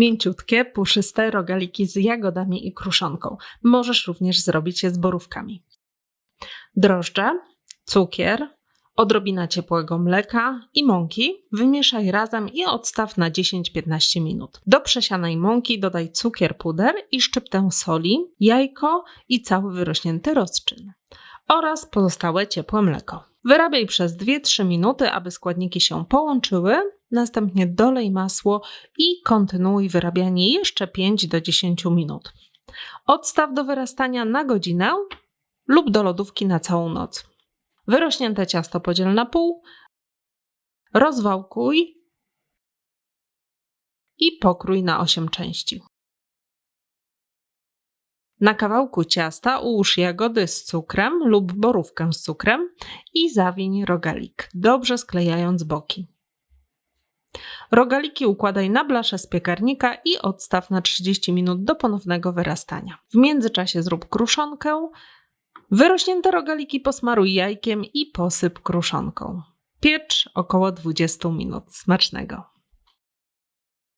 Mięciutkie, puszyste rogaliki z jagodami i kruszonką. Możesz również zrobić je z borówkami. Drożdże, cukier, odrobina ciepłego mleka i mąki. Wymieszaj razem i odstaw na 10-15 minut. Do przesianej mąki dodaj cukier puder i szczyptę soli, jajko i cały wyrośnięty rozczyn oraz pozostałe ciepłe mleko. Wyrabiaj przez 2-3 minuty, aby składniki się połączyły. Następnie dolej masło i kontynuuj wyrabianie jeszcze 5 do 10 minut. Odstaw do wyrastania na godzinę lub do lodówki na całą noc. Wyrośnięte ciasto podziel na pół, rozwałkuj i pokrój na 8 części. Na kawałku ciasta ułóż jagody z cukrem lub borówkę z cukrem i zawiń rogalik, dobrze sklejając boki. Rogaliki układaj na blaszę z piekarnika i odstaw na 30 minut do ponownego wyrastania. W międzyczasie zrób kruszonkę. Wyrośnięte rogaliki posmaruj jajkiem i posyp kruszonką. Piecz około 20 minut. Smacznego.